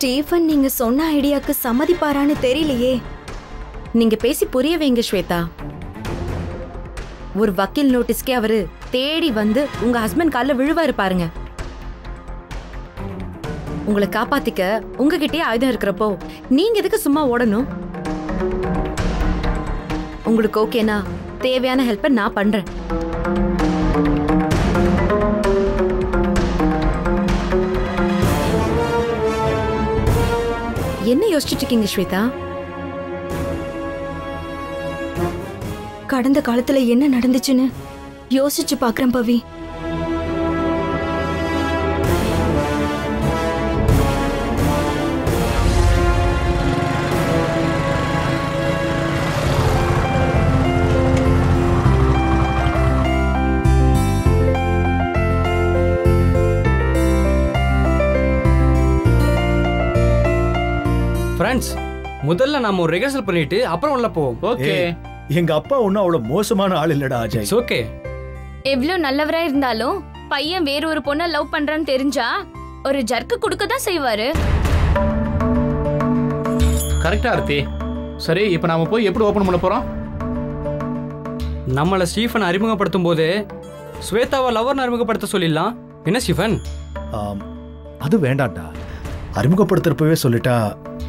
Stephen நீங்க சொன்ன ஐடியாக்கு சம்மதிப்பாரான்னு தெரியலையே. நீங்க பேசி புரிய வைங்க ஸ்வேதா. ஒரு வக்கீல் நோட்டீஸ்க்கே அவரு தேடி வந்து உங்க ஹஸ்பண்ட் காலில் விழுவாரு பாருங்க. உங்களை காப்பாத்திக்க உங்ககிட்டயே ஆயுதம் இருக்கிறப்போ நீங்க எதுக்கு சும்மா ஓடணும்? உங்களுக்கு ஓகேனா தேவையான ஹெல்ப்பை நான் பண்றேன். என்ன யோசிச்சுட்டு இருக்கீங்க ஸ்வேதா? கடந்த காலத்துல என்ன நடந்துச்சுன்னு யோசிச்சு பாக்குறேன் பவி. ஃப்ரெண்ட்ஸ் முதல்ல நாம ஒரு ரிஹர்சல் பண்ணிட்டு அப்புறம் உள்ள போவோம். ஓகே எங்க அப்பா ஒன்னும் அவ்வளவு மோசமான ஆள் இல்லடா அஜய். இட்ஸ் ஓகே எவ்ளோ நல்லவரா இருந்தாலும் பையன் வேற ஒரு பொண்ண லவ் பண்றான்னு தெரிஞ்சா ஒரு ஜர்க்கு கொடுக்க தான் செய்வாரு கரெக்டா ஆர்த்தி. சரி இப்போ நாம போய் எப்படி ஓபன் பண்ண போறோம்? நம்மள ஸ்டீஃபன் அறிமுகப்படுத்தும் போது ஸ்வேதாவை லவர்னு அறிமுகப்படுத்த சொல்லிடலாம். என்ன ஸ்டீஃபன்? அது வேண்டாம்டா. அறிமுகப்படுத்துறப்பவே சொல்லிட்டா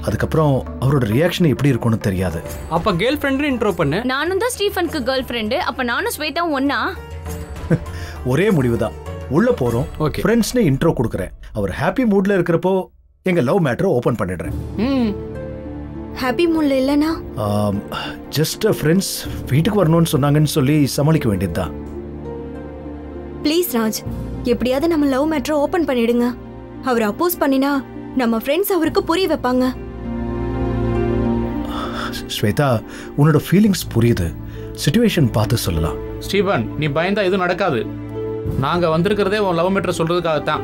அதுக்கப்புறம் அவரோட ரியாக்ஷன் எப்படி இருக்கும்னு தெரியாது. அப்ப கேர்ள் ஃப்ரெண்ட் இன்ட்ரோ பண்ணு. நானும் தான் ஸ்டீஃபனுக்கு கேர்ள் ஃப்ரெண்டு அப்ப நானும் ஸ்வேதாவும் ஒன்னா ஒரே முடிவுதான். உள்ள போறோம். Okay. ஃப்ரெண்ட்ஸ்னு இன்ட்ரோ கொடுக்குறேன். அவர் ஹாப்பி மூட்ல இருக்கிறப்போ எங்க லவ் மேட்டரை ஓபன் பண்ணிடுறேன். ம். ஹாப்பி மூட்ல இல்லனா? ஜஸ்ட் ஃப்ரெண்ட்ஸ் வீட்டுக்கு வரணும்னு சொன்னாங்கன்னு சொல்லி சமாளிக்க வேண்டியதுதான். ப்ளீஸ் ராஜ் எப்படியாவது நம்ம லவ் மேட்ரை ஓபன் பண்ணிடுங்க. அவர் அப்போஸ் பண்ணினா நம்ம ஃப்ரெண்ட்ஸ் அவருக்கு புரிய வைப்பாங்க. ஸ்வேதா உன்னோட ஃபீலிங்ஸ் புரியுது. சுச்சுவேஷன் பார்த்து சொல்லலாம். ஸ்டீபன் நீ பயந்தா எதுவும் நடக்காது. நாங்க வந்திருக்கிறதே உன் லவ் மீட்டர் சொல்றதுக்காகத்தான்.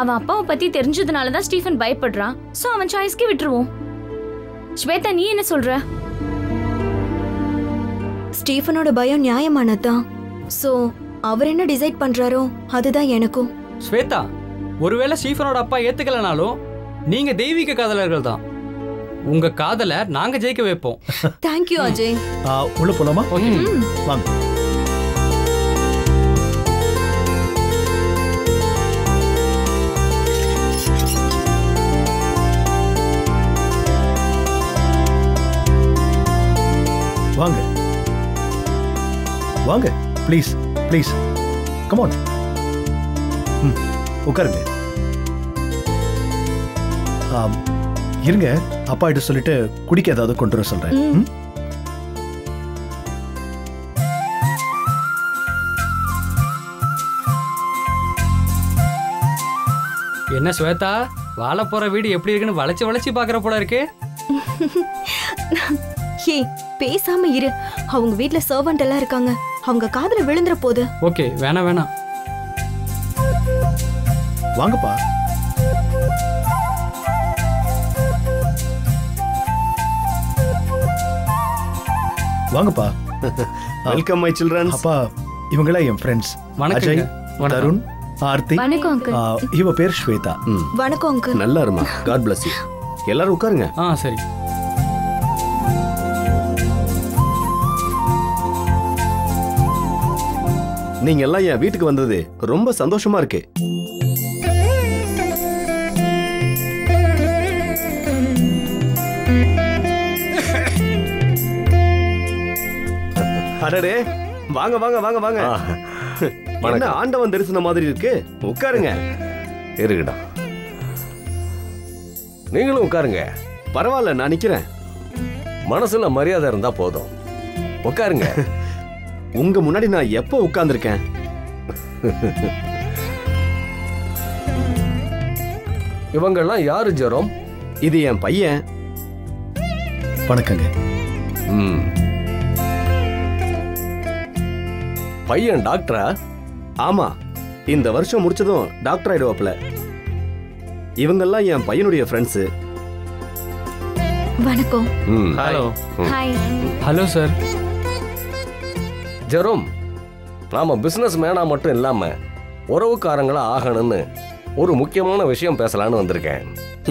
அவன் அப்பாவை பத்தி தெரிஞ்சதுனால தான் ஸ்டீஃபன் பயப்படுறான். சோ அவன் சாய்ஸ்க்கு விட்டுருவோம். ஸ்வேதா நீ என்ன சொல்ற? ஸ்டீஃபனோட பயம் நியாயமானதுதான் சோ அவர் என்ன டிசைட் பண்றாரோ அதுதான் எனக்கும். ஸ்வேதா ஒருவேளை ஸ்டீஃபனோட அப்பா ஏத்துக்கலனாலும் நீங்க தெய்வீக காதலர்கள் தான் உங்க காதலை நாங்க ஜெயிக்க வைப்போம். தேங்க்யூ அஜய் ஆ, உள்ள போலாமா? ஓகே வாங்க. வாங்க. வாங்க ப்ளீஸ் ப்ளீஸ் கமான் ம் உட்காருங்க. இருங்க அப்பா கிட்ட சொல்லிட்டு குடிக்க ஏதாவது கொண்டு வர சொல்றேன்? என்ன ஸ்வேதா வாழ போற வீடு எப்படி இருக்குன்னு வளைச்சு வளைச்சு பாக்குற போல இருக்கு. ஹே பேசாம இரு. அவங்க வீட்ல சர்வன்ட் எல்லாம் இருக்காங்க. அவங்க காதுல விழுந்துற போது. ஓகே வேணாம் வேணாம். வாங்கப்பா. வாங்கப்பா. வெல்கம் மை சில்ட்ரன்ஸ் அப்பா இவங்களாம் என் ஃப்ரெண்ட்ஸ் வணக்கங்க. அஜய் வணக்கம். தருண் ஆர்த்தி. வணக்கம் அங்கிள் ஆ, இவ பேர் ஸ்வேதா. வணக்கம் அங்கிள் நல்லா இருமா. God bless you. எல்லாரும் உட்காருங்க. ஆ சரி. நீங்க எல்லாம் என் வீட்டுக்கு வந்தது ரொம்ப சந்தோஷமா இருக்கு. அடடே. வாங்க வாங்க வாங்க வாங்க. என்ன ஆண்டவன் தரிசனம் மாதிரி இருக்கு? உட்காருங்க. இருக்கடா நீங்களும் உட்காருங்க. பரவாயில்ல நான் நிக்கிறேன். மனசுல மரியாதை இருந்தா போதும். உட்காருங்க. உங்க முன்னாடி நான் எப்போ உட்கார்ந்திருக்கேன்? இவங்கெல்லாம் யாரு ஜெரோம்? இது என் பையன். வணக்கங்க. ம். பையன் டாக்டரா? ஆமா இந்த வருஷம் முடிச்சதும் டாக்டர் ஆயிடுவாப்ல இவங்கெல்லாம் என் பையனுடைய ஃப்ரெண்ட்ஸு வணக்கம். Hello hi hello sir Jerome நாம பிசினஸ் மேனா மட்டும் இல்லாம உறவுக்காரங்களா ஆகணும்னு ஒரு முக்கியமான விஷயம் பேசலான்னு வந்திருக்கேன்.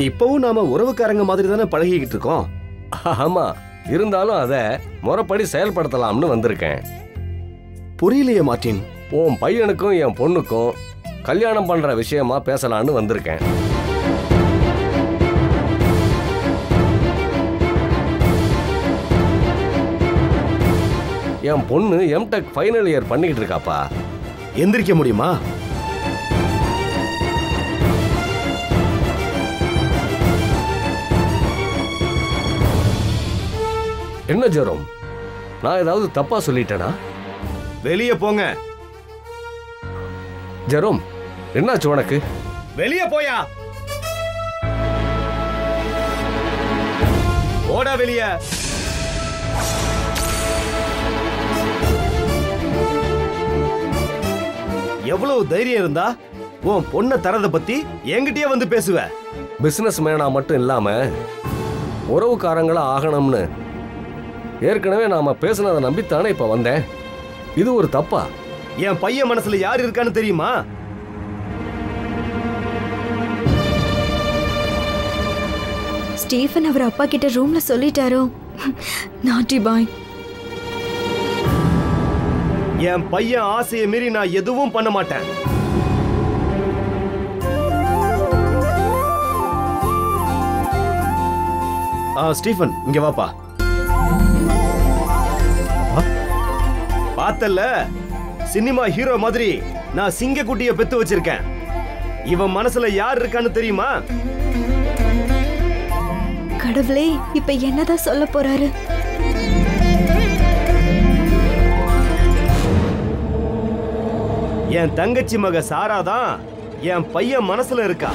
இப்பவும் நாம உறவுக்காரங்க மாதிரி தானே பழகிக்கிட்டு இருக்கோம்? ஆமா இருந்தாலும் அதை முறைப்படி செயல்படுத்தலாம்னு வந்திருக்கேன். புரியலையே மார்ட்டின் உன் பையனுக்கும் என் பொண்ணுக்கும் கல்யாணம் பண்ற விஷயமா பேசலான்னு வந்திருக்கேன். என் பொண்ணு எம்டெக் ஃபைனல் இயர் பண்ணிக்கிட்டு இருக்காப்பா. எந்திரிக்க முடியுமா? என்ன ஜெரோம்? நான் ஏதாவது தப்பா சொல்லிட்டேனா? வெளியே போங்க. ஜெரோம் என்னாச்சு உனக்கு? வெளியே போயா? ஓடா வெளியே. எவ்வளவு தைரியம் இருந்தா உன் பொண்ணை தரத பத்தி என்கிட்டயே வந்து பேசுவ. பிசினஸ் மேனா மட்டும் இல்லாம உறவுக்காரங்களா ஆகணும்னு ஏற்கனவே நாம பேசுனதை நம்பித்தானே இப்ப வந்தேன். இது ஒரு தப்பா? என் பையன் மனசுல யார் இருக்கான்னு தெரியுமா? ஸ்டீஃபன் அவர் அப்பா கிட்ட ரூம்ல சொல்லிட்டாரோ? நாட்டி பாய். என் பையன் ஆசையை மீறி நான் எதுவும் பண்ண மாட்டேன். ஆ ஸ்டீஃபன் இங்க வாப்பா. பார்த்தல்ல? சினிமா ஹீரோ மாதிரி நான் சிங்கக்குட்டிய பெத்து வச்சிருக்கேன். இவன் மனசுல யார் இருக்கான்னு தெரியுமா? கடவுளே இப்ப என்னதான் சொல்ல போறாரு? என் தங்கச்சி மக சாரா தான் என் பையன் மனசுல இருக்கா.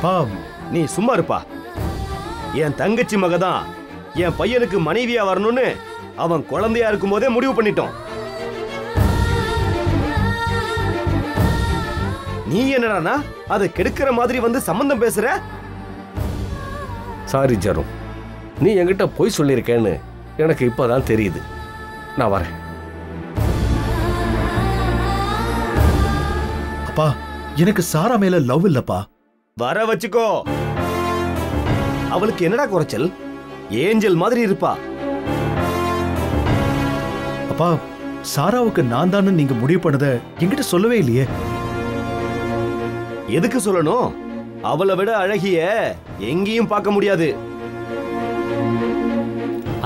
அப்பா நீ சும்மா இருப்பா. என் தங்கச்சி மக தான் என் பையனுக்கு மனைவியா வரணும்னு அவன் குழந்தையா இருக்கும்போதே முடிவு பண்ணிட்டோம். நீ என்னடானா? அதை கெடுக்கிற மாதிரி வந்து சம்பந்தம் பேசுற? சாரி ஜெரோம் நீ என்கிட்ட பொய் சொல்லியிருக்கேன்னு எனக்கு இப்பதான் தெரியுது. நான் வரேன். அப்பா எனக்கு சாரா மேல லவ் இல்லப்பா. வர வச்சுக்கோ. அவளுக்கு என்னடா குறைச்சல்? ஏஞ்சல் மாதிரி இருப்பா. அப்பா சாராவுக்கு நான் தான்னு நீங்க முடிவு பண்ணத என்கிட்ட சொல்லவே இல்லையே. எதுக்கு சொல்லணும்? அவளை விட அழகிய எங்கேயும் பார்க்க முடியாது.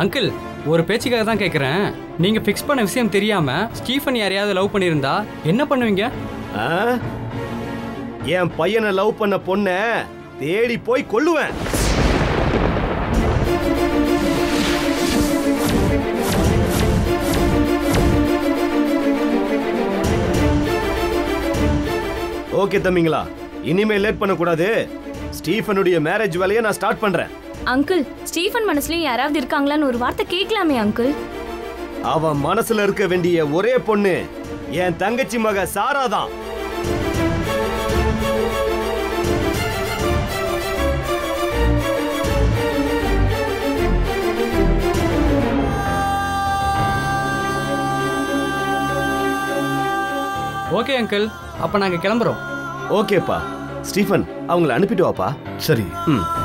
அங்கிள் ஒரு பேச்சுக்காக தான் கேட்குறேன் நீங்க ஃபிக்ஸ் பண்ண விஷயம் தெரியாம ஸ்டீஃபன் யாரையாவது லவ் பண்ணியிருந்தா என்ன பண்ணுவீங்க? என் பையனை லவ் பண்ண பொண்ண தேடி போய் கொல்லுவேன். ஓகே தம்பிங்களா. இனிமே லேட் பண்ணக்கூடாது. ஸ்டீஃபனுடைய மேரேஜ் வேலையை நான் ஸ்டார்ட் பண்றேன். அங்கிள் ஸ்டீஃபன் மனசுலயும் யாராவது இருக்காங்களான்னு ஒரு வார்த்தை கேட்கலாமே அங்கிள் அவன் மனசுல இருக்க வேண்டிய ஒரே பொண்ணு என் தங்கச்சி மக சாரா தான். ஓகே அங்கிள் அப்போ நாங்கள் கிளம்புறோம். ஓகேப்பா. ஸ்டீஃபன் அவங்கள அனுப்பிட்டு வாப்பா. சரி. ம்.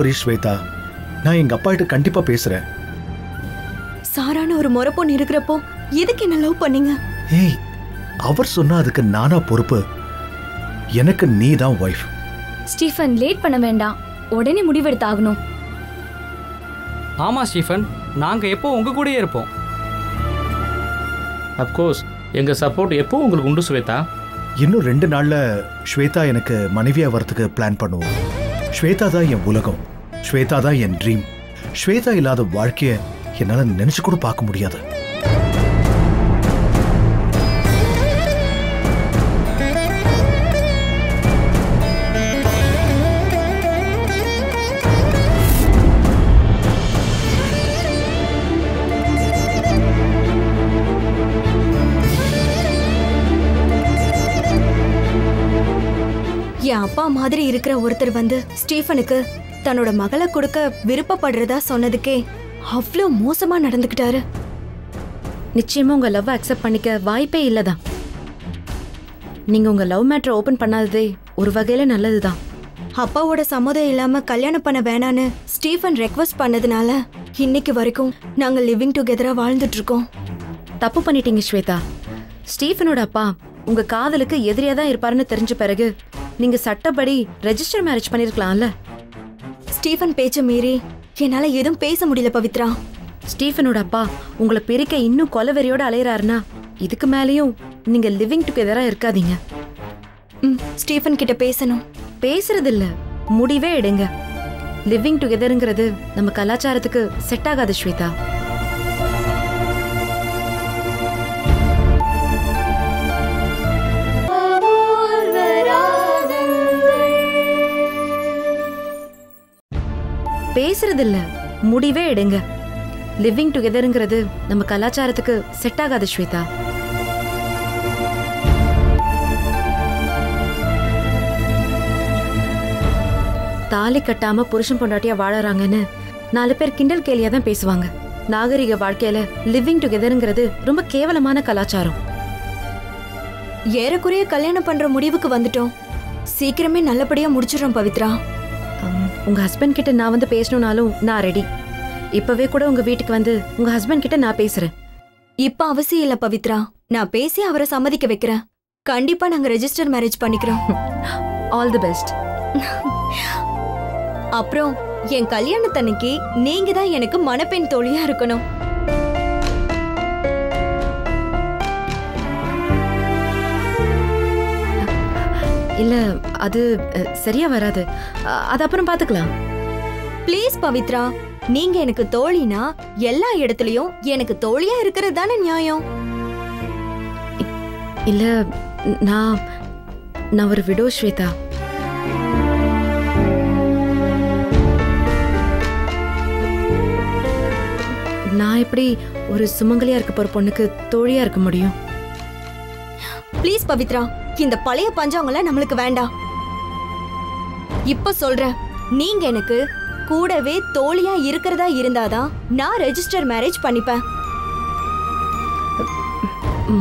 வரி ஸ்வேதா நான் எங்க அப்பா கிட்ட கண்டிப்பா பேசுறேன். சாரான ஒரு முறை பொண்ணு இருக்கிறப்போ எதுக்கு என்ன லவ் பண்ணீங்க? ஏய் அவர் சொன்னா அதுக்கு நானா பொறுப்பு? எனக்கு நீ தான் ஒய்ஃப் ஸ்டீஃபன் லேட் பண்ண வேண்டாம். உடனே முடிவெடுத்தாகணும். ஆமாம் ஸ்டீஃபன் நாங்கள் எப்போ உங்கள் கூடயே இருப்போம்? அப்கோர்ஸ் எங்கள் சப்போர்ட் எப்போ உங்களுக்கு உண்டு சுவேதா இன்னும் ரெண்டு நாள்ல ஸ்வேதா எனக்கு மனைவியா வரத்துக்கு பிளான் பண்ணுவோம் ஸ்வேதா தான் என் உலகம். ஸ்வேதா தான் என் ட்ரீம் ஸ்வேதா இல்லாத வாழ்க்கையை என்னால நினைச்சு கூட பார்க்க முடியாது. என் அப்பா மாதிரி இருக்கிற ஒருத்தர் வந்து ஸ்டீஃபனுக்கு தன்னோட மகளை கொடுக்க விருப்பப்படுறதா சொன்னதுக்கே அவ்வளோ மோசமா நடந்துக்கிட்டாரு. நிச்சயமா உங்க லவ் அக்செப்ட் பண்ணிக்க வாய்ப்பே இல்லதான். நீங்க உங்க லவ் மேட்டரை ஓபன் பண்ணாததே ஒரு வகையில நல்லதுதான். அப்பாவோட சம்மதம் இல்லாம கல்யாணம் பண்ண வேணான்னு ஸ்டீஃபன் ரெக்வஸ்ட் பண்ணதுனால இன்னைக்கு வரைக்கும் நாங்க லிவிங் டுகெதரா வாழ்ந்துட்டு இருக்கோம் தப்பு பண்ணிட்டீங்க ஸ்வேதா. ஸ்டீஃபனோட அப்பா உங்க காதலுக்கு எதிரியா தான் இருப்பாருன்னு தெரிஞ்ச பிறகு நீங்க சட்டப்படி ரெஜிஸ்டர் மேரேஜ் பண்ணிருக்கலாம்ல. ஸ்டீஃபன் பேச்ச மீறி என்னால எதுவும் பேச முடியல பவித்ரா. ஸ்டீஃபனோட அப்பா உங்களை பிரிக்க இன்னும் கொலவெறியோட அலையறாருன்னா இதுக்கு மேலேயும் நீங்க லிவிங் டுகெதரா இருக்காதீங்க. ம் ஸ்டீஃபன் கிட்ட பேசணும். பேசுறது இல்ல முடிவே எடுங்க. லிவிங் டுகெதருங்கிறது நம்ம கலாச்சாரத்துக்கு செட் ஆகாது ஸ்வேதா. பேசுறது இல்ல முடிவே எடுங்க. லிவிங் டுகெதருங்கிறது நம்ம கலாச்சாரத்துக்கு செட் ஆகாது ஸ்வேதா. தாலி கட்டாம புருஷன் பொண்டாட்டியா வாழறாங்கன்னு நாலு பேர் கிண்டல் கேலியா தான் பேசுவாங்க. நாகரிக வாழ்க்கையில லிவிங் டுகெதருங்கிறது ரொம்ப கேவலமான கலாச்சாரம். ஏறக்குறைய கல்யாணம் பண்ற முடிவுக்கு வந்துட்டோம். சீக்கிரமே நல்லபடியா முடிச்சிடறோம் பவித்ரா. உங்க ஹஸ்பண்ட் கிட்ட நான் வந்து பேசணும்னாலும் நான் ரெடி இப்பவே கூட உங்க வீட்டுக்கு வந்து உங்க ஹஸ்பண்ட் கிட்ட நான் பேசுறேன். இப்ப அவசியம் இல்ல பவித்ரா. நான் பேசி அவரை சம்மதிக்க வைக்கிறேன். கண்டிப்பா நாங்க ரெஜிஸ்டர் மேரேஜ் பண்ணிக்கிறோம். ஆல் தி பெஸ்ட் அப்புறம் என் கல்யாணத்தன்னைக்கு நீங்க தான் எனக்கு மணப்பெண் தோழியா இருக்கணும். இல்ல அது சரியா வராது. அது அப்புறம் பாத்துக்கலாம். ப்ளீஸ் பவித்ரா. நீங்க எனக்கு தோழினா எல்லா இடத்துலயும் எனக்கு தோழியா இருக்கிறது தானே நியாயம்? இல்ல நான் நான் ஒரு விடோ ஸ்வேதா. நான் எப்படி ஒரு சுமங்கலியா இருக்க போற பொண்ணுக்கு தோழியா இருக்க முடியும்? ப்ளீஸ் பவித்ரா. இந்த பழைய பஞ்சவங்கள நம்மளுக்கு வேண்டாம். இப்ப சொல்றேன் நீங்க எனக்கு கூடவே தோழியா இருக்கிறதா இருந்தாதான் நான் ரெஜிஸ்டர் மேரேஜ் பண்ணிப்பேன்.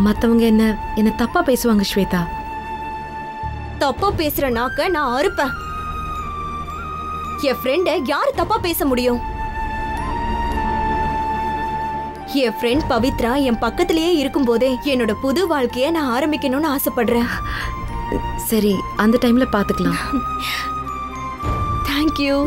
மத்தவங்க என்ன என்ன தப்பா பேசுவாங்க ஸ்வேதா? தப்பா பேசுற நாக்க நான் அறுப்பேன். என் ஃப்ரெண்ட யாரு தப்பா பேச முடியும்? என் ஃப்ரெண்ட் பவித்ரா என் பக்கத்திலேயே இருக்கும்போதே என்னோட புது வாழ்க்கைய நான் ஆரம்பிக்கணும்னு ஆசைப்படுறேன். சரி அந்த டைம்ல பாத்துக்கலாம். தேங்க்யூ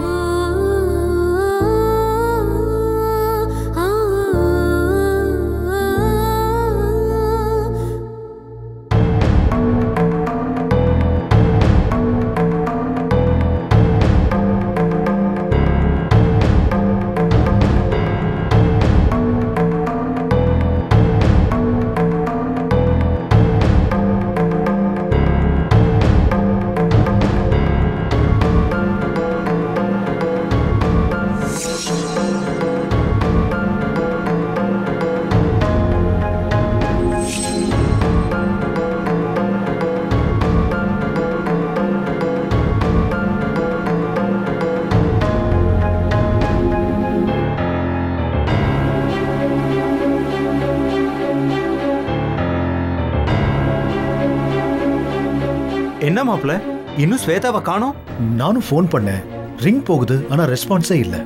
என்ன மாப்ள இன்னும் ஸ்வேதாவை காணோம்? நானும் ஃபோன் பண்ணேன். ரிங் போகுது ஆனா ரெஸ்பான்ஸே இல்ல.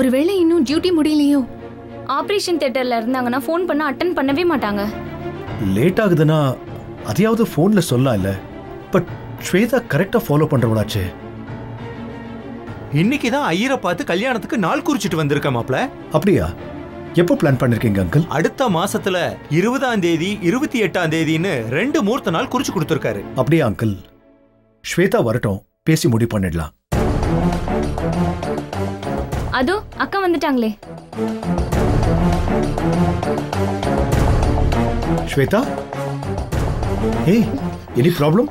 ஒருவேளை இன்னும் டியூட்டி முடியலையோ? ஆபரேஷன் தியேட்டர்ல இருந்தாங்கன்னா ஃபோன் பண்ண அட்டன் பண்ணவே மாட்டாங்க. லேட் ஆகுதுன்னா அதையாவது ஃபோன்ல சொல்லலாம் இல்ல? பட் ஸ்வேதா கரெக்டா ஃபாலோ பண்றவளாச்சே இன்னைக்கு தான் ஐயரை பார்த்து கல்யாணத்துக்கு நாள் குறிச்சிட்டு வந்திருக்க மாப்ள அப்படியா? எப்போ பிளான் பண்ணிருக்கீங்க அங்கிள் அடுத்த மாசத்துல இருபதாம் தேதி இருபத்தி எட்டாம் தேதின்னு ரெண்டு மூர்த்த நாள் குறிச்சு கொடுத்துருக்காரு. அப்படியே அங்கிள் ஸ்வேதா வரட்டும் பேசி முடிவு பண்ணிடலாம். அதோ அக்கா வந்துட்டாங்களே. ஸ்வேதா? ஏய் எனி ப்ராப்ளம்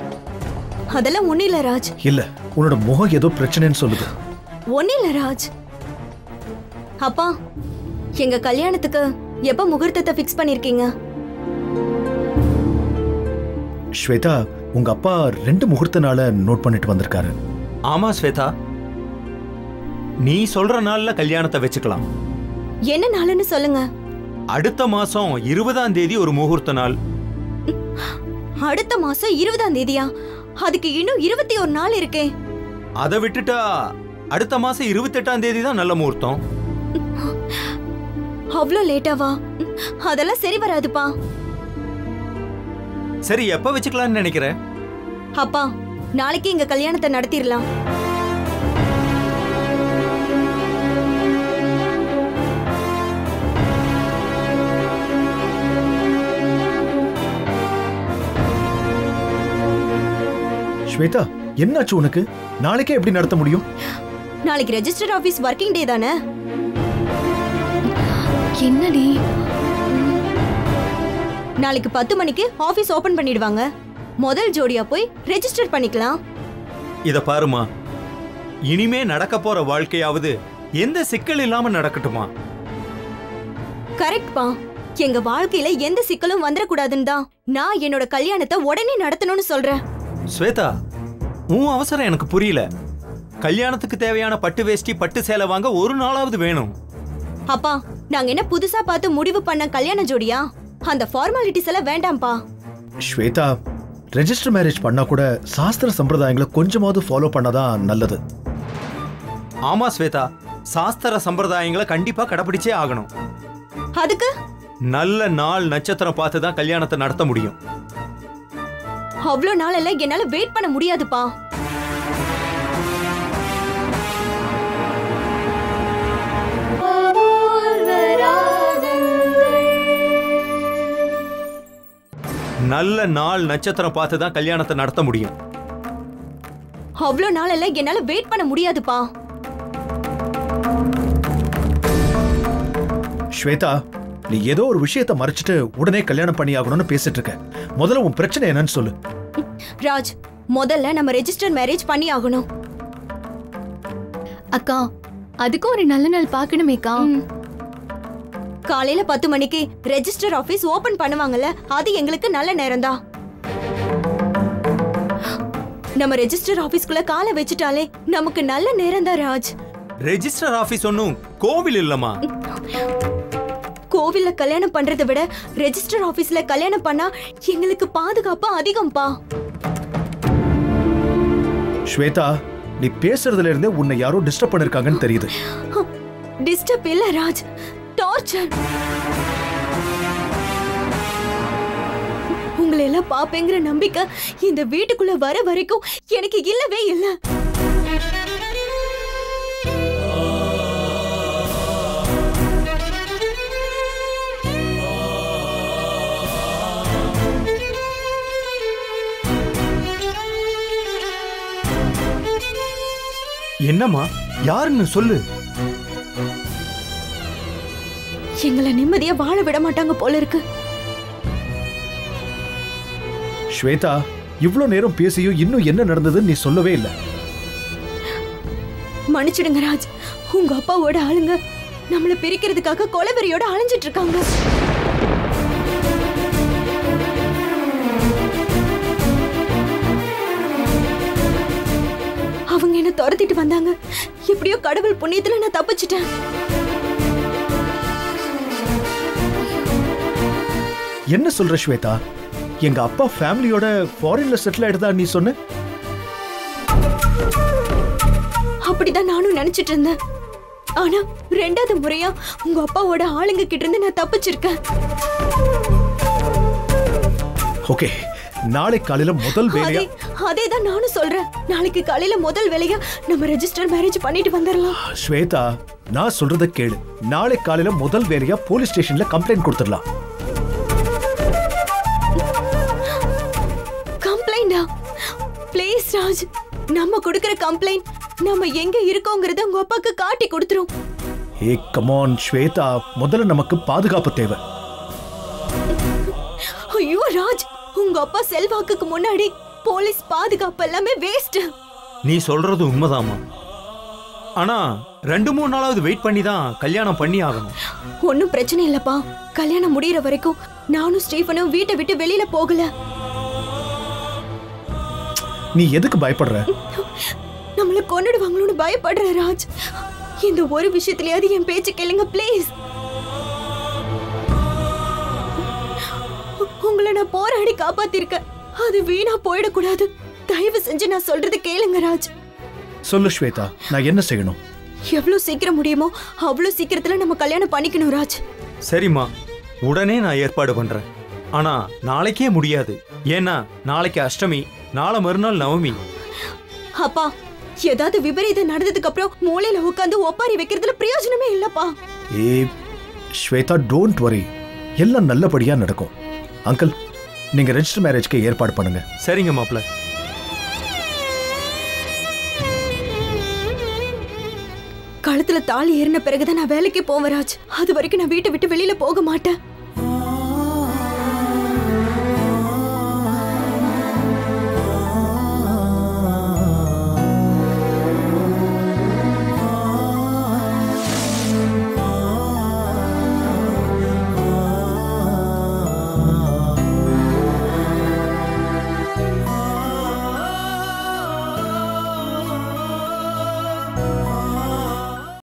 அதெல்லாம் இல்லை ராஜ். இல்ல உன்னோட முகம் ஏதோ பிரச்சனைன்னு சொல்லுது. இல்லை ராஜ். அப்பா எங்க கல்யாணத்துக்கு எப்போ முகூர்த்தத்தை ஃபிக்ஸ் பண்ணிருக்கீங்க? ஸ்வேதா உங்க அப்பா ரெண்டு முகூர்த்த நாளை நோட் பண்ணிட்டு வந்திருக்காரு. ஆமா ஸ்வேதா. நீ சொல்ற நாள்ல கல்யாணத்தை வச்சுக்கலாம். என்ன நாளுன்னு சொல்லுங்க. அடுத்த மாசம் இருபதாம் தேதி ஒரு முகூர்த்த நாள். அடுத்த மாசம் இருபதாம் தேதியா? அதுக்கு இன்னும் இருபத்தி ஒரு நாள் இருக்கே. அதை விட்டுட்டா அடுத்த மாசம் இருபத்தெட்டாம் தேதி தான் நல்ல முகூர்த்தம். அவ்வளோ லேட்டாவா? அதெல்லாம் சரி வராதுப்பா. சரி எப்ப வச்சுக்கலாம்னு நினைக்கிறேன் அப்பா நாளைக்கு எங்க கல்யாணத்தை நடத்திடலாம். ஸ்வேதா என்னாச்சு உனக்கு? நாளைக்கே எப்படி நடத்த முடியும்? நாளைக்கு ரெஜிஸ்டர் ஆபீஸ் ஒர்க்கிங் டே தானே? என்னடி? நாளைக்கு பத்து மணிக்கு ஆபீஸ் ஓபன் பண்ணிடுவாங்க. முதல் ஜோடியா போய் ரெஜிஸ்டர் பண்ணிக்கலாம். இத பாருமா. இனிமே நடக்க போற வாழ்க்கையாவது எந்த சிக்கல் இல்லாம நடக்கட்டுமா? கரெக்ட்பா எங்க வாழ்க்கையில எந்த சிக்கலும் வந்துடக்கூடாதுன்னு தான் நான் என்னோட கல்யாணத்தை உடனே நடத்தணும்னு சொல்றேன். ஸ்வேதா உன் அவசரம் எனக்கு புரியல. கல்யாணத்துக்கு தேவையான பட்டு வேஷ்டி பட்டு சேலை வாங்க ஒரு நாளாவது வேணும். அப்பா நாங்க என்ன புதுசா பார்த்து முடிவு பண்ண கல்யாண ஜோடியா? அந்த ஃபார்மாலிட்டிஸ் எல்லாம் வேண்டாம்ப்பா. ஸ்வேதா ரெஜிஸ்டர் மேரேஜ் பண்ணா கூட சாஸ்திர சம்பிரதாயங்களை கொஞ்சமாவது ஃபாலோ பண்ணாதான் நல்லது. ஆமா ஸ்வேதா சாஸ்திர சம்பிரதாயங்களை கண்டிப்பா கடைபிடிச்சே ஆகணும். அதுக்கு? நல்ல நாள் நட்சத்திரம் பார்த்து தான் கல்யாணத்தை நடத்த முடியும். அவ்வளோ நாள் எல்லாம் என்னால வெயிட் பண்ண முடியாதுப்பா. நல்ல நாள் நட்சத்திரம் பார்த்து தான் கல்யாணத்தை நடத்த முடியும். அவ்வளோ நாள் எல்லாம் என்னால வெயிட் பண்ண முடியாதுப்பா. ஸ்வேதா நீ ஏதோ ஒரு விஷயத்தை மறைச்சிட்டு உடனே கல்யாணம் பண்ணி ஆகணும்னு பேசிட்டு இருக்க முதல்ல உன் பிரச்சனை என்னன்னு சொல்லு. ராஜ் முதல்ல நம்ம ரெஜிஸ்டர் மேரேஜ் பண்ணி ஆகணும் அக்கா அதுக்கும் ஒரு நல்ல நாள் பார்க்கணுமேக்கா? காலையில பத்து மணிக்கு ரெஜிஸ்டர் ஆபீஸ் ஓபன் பண்ணுவாங்கல்ல அது எங்களுக்கு நல்ல நேரம்தான். நம்ம ரெஜிஸ்டர் ஆபீஸ்க்குள்ள காலை வச்சுட்டாலே நமக்கு நல்ல நேரம் தான் ராஜ். ரெஜிஸ்டர் ஆபீஸ் ஒன்றும் கோவில் இல்லம்மா. கோவில்ல கல்யாணம் பண்றதை விட ரெஜிஸ்டர் ஆபீஸ்ல கல்யாணம் பண்ணா எங்களுக்கு பாதுகாப்பு அதிகம்ப்பா ஸ்வேதா நீ பேசுறதுல இருந்தே உன்னை யாரோ டிஸ்டர்ப் பண்ணிருக்காங்கன்னு தெரியுது. டிஸ்டர்ப் இல்ல ராஜ். டார்ச்சர். உங்களை எல்லாம் பாப்பேங்கிற நம்பிக்கை இந்த வீட்டுக்குள்ள வர வரைக்கும் எனக்கு இல்லவே இல்ல. என்னம்மா? யாருன்னு சொல்லு. எங்களை நிம்மதியா வாழ விட மாட்டாங்க போல இருக்கு. ஸ்வேதா இவ்ளோ நேரம் பேசியும் இன்னும் என்ன நடந்ததுன்னு நீ சொல்லவே இல்லை. மன்னிச்சிடுங்க ராஜ் உங்க அப்பாவோட ஆளுங்க நம்மள பிரிக்கிறதுக்காக கொலவெறியோட அலைஞ்சிட்டு இருக்காங்க. அவங்க என்ன துரத்திட்டு வந்தாங்க. எப்படியோ கடவுள் புண்ணியத்துல நான் தப்பிச்சிட்டேன். என்ன சொல்ற ஸ்வேதா? எங்க அப்பா ஃபேமிலியோட ஃபாரின்ல செட்டில் ஆயிடுதா நீ சொன்ன? அப்படிதான் நானும் நினைச்சிட்டு இருந்தேன். ஆனா ரெண்டாவது முறையா உங்க அப்பாவோட ஆளுங்க கிட்ட இருந்து நான் தப்பிச்சிருக்கேன். ஓகே நாளை காலையில முதல் வேலையா? அதே தான் நானும் சொல்றேன். நாளைக்கு காலையில முதல் வேலையா நம்ம ரெஜிஸ்டர் மேரேஜ் பண்ணிட்டு வந்துடலாம். ஸ்வேதா நான் சொல்றத கேளு. நாளை காலையில முதல் வேலையா போலீஸ் ஸ்டேஷன்ல கம்ப்ளைண்ட் கொடுத்துடலாம். ராஜ் நம்ம கொடுக்கிற கம்ப்ளைண்ட் நம்ம எங்க இருக்கோங்கிறத உங்க அப்பாக்கு காட்டி கொடுத்துரும். ஏ கமான் ஸ்வேதா முதல்ல நமக்கு பாதுகாப்பு தேவை. ஐயோ ராஜ் உங்க அப்பா செல்வாக்குக்கு முன்னாடி போலீஸ் பாதுகாப்பு எல்லாமே வேஸ்ட் நீ சொல்றது உண்மைதாம்மா. ஆனா ரெண்டு மூணு நாளாவது வெயிட் பண்ணி தான் கல்யாணம் பண்ணி ஆகணும் ஒன்னும் பிரச்சனை இல்லப்பா. கல்யாணம் முடியற வரைக்கும் நானும் ஸ்டீஃபனும் வீட்டை விட்டு வெளியில போகல. நீ எதுக்கு பயப்படுற? நம்மள கொன்னுடுவாங்களோன்னு பயப்படுற ராஜ். இந்த ஒரு விஷயத்திலயாவது என் பேச்சு கேளுங்க ப்ளீஸ் உங்களை நான் போராடி காப்பாத்திருக்கேன். அது வீணா போயிடக்கூடாது. தயவு செஞ்சு நான் சொல்றது கேளுங்க ராஜ். சொல்லு ஸ்வேதா. நான் என்ன செய்யணும்? எவ்வளவு சீக்கிரம் முடியுமோ அவ்வளவு சீக்கிரத்துல நம்ம கல்யாணம் பண்ணிக்கணும் ராஜ். சரிம்மா. உடனே நான் ஏற்பாடு பண்றேன். ஆனா நாளைக்கே முடியாது. ஏன்னா நாளைக்கு அஷ்டமி. நாளை மறுநாள் நவமி. அப்பா ஏதாவது விபரீதம் நடந்ததுக்கு அப்புறம் மூலையில உட்காந்து ஒப்பாரி வைக்கிறதுல பிரயோஜனமே இல்லப்பா. ஏ ஸ்வேதா டோன்ட் வரி எல்லாம் நல்லபடியா நடக்கும். அங்கிள் நீங்க ரெஜிஸ்டர் மேரேஜ்க்கு ஏற்பாடு பண்ணுங்க. சரிங்க மாப்பிள்ள கழுத்துல தாலி ஏறின பிறகுதான் நான் வேலைக்கு போவேன் ராஜ். அது வரைக்கும் நான் வீட்டை விட்டு வெளியில போக மாட்டேன்.